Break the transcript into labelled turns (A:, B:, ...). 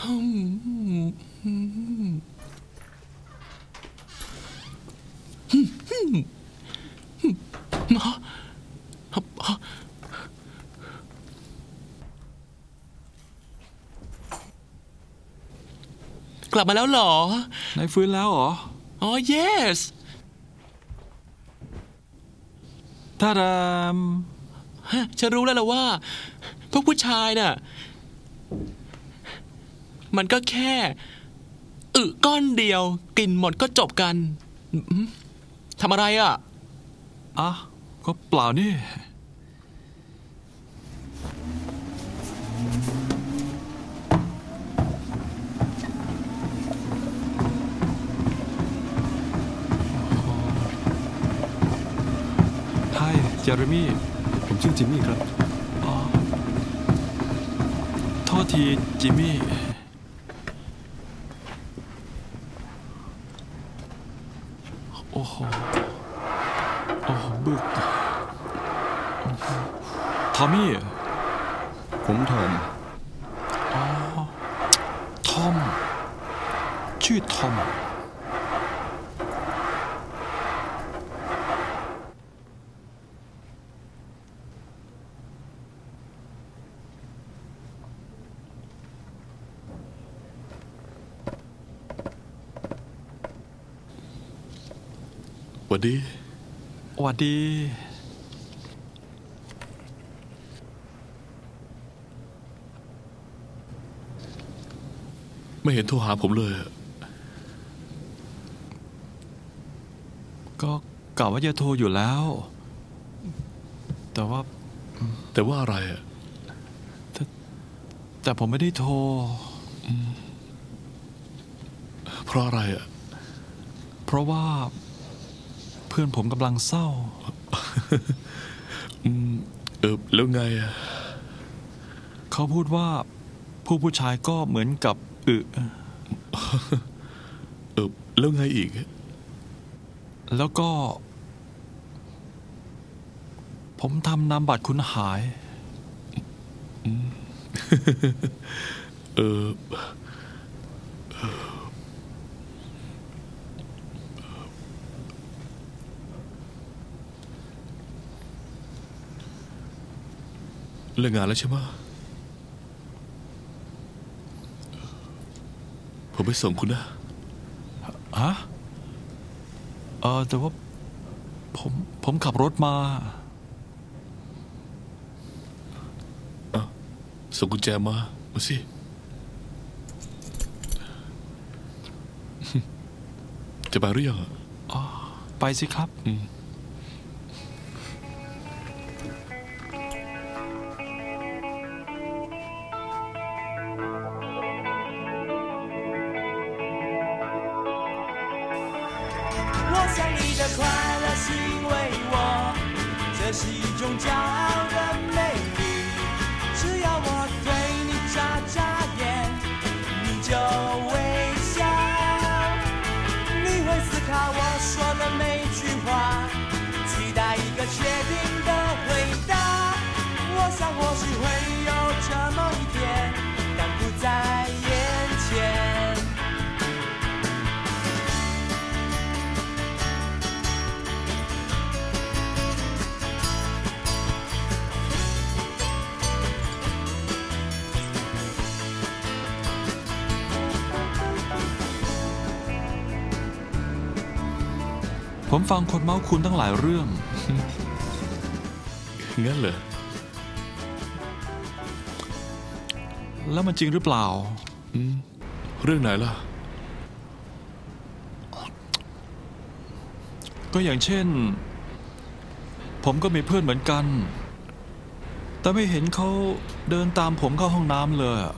A: กลับมาแล้วเหรอ
B: นายฟื้นแล้วเหรอ
A: อ๋อ yes
B: ถ้าดาม
A: ฮะฉันรู้แล้วล่ะว่า พวกผู้ชายน่ะ มันก็แค่อึก้อนเดียวกินหมดก็จบกันอืมทำอะไรอะ
B: อะก็เปล่านี่ ไฮเจอร์มี่
C: ผมชื่อจิมมี่ครับ
B: โทษทีจิมมี่ โอ้โหโอ้โหบึกทอมมี่
C: ผมทอม
B: ทอม ชื่อทอม
D: หวัสดี
B: หวัดดี
D: ไม่เห็นโทรหาผมเลย
B: ก็กะว่าจะโทรอยู่แล้ว แต่ว่า
D: แต่ว่าอะไรอะ
B: แต่ผมไม่ได้โทร
D: เพราะอะไรอะ
B: เพราะว่า เพื่อนผมกำลังเศร้า
D: เออแล้วไงอะ
B: เขาพูดว่า ผู้ผู้ชายก็เหมือนกับอึ
D: เออแล้วไงอีก
B: แล้วก็ ผมทำนามบัตรคุณหาย
D: เออ เลิกงานแล้วใช่ไหมผมไปส่งคุณนะ
B: ฮะเออแต่ว่าผมผมขับรถมา
D: ส่งกุญแจมา มาสิ จะไปหรือยังอะ
B: ไปสิครับ
E: 我 your
B: ผมฟังคนเมาส์คุณตั้งหลายเรื่อง
D: งั้นเหรอ
B: แล้วมันจริงหรือเปล่า
D: เรื่องไหนล่ะ
B: ก็อย่างเช่น ผมก็มีเพื่อนเหมือนกัน แต่ไม่เห็นเขาเดินตามผมเข้าห้องน้ำเลยอะ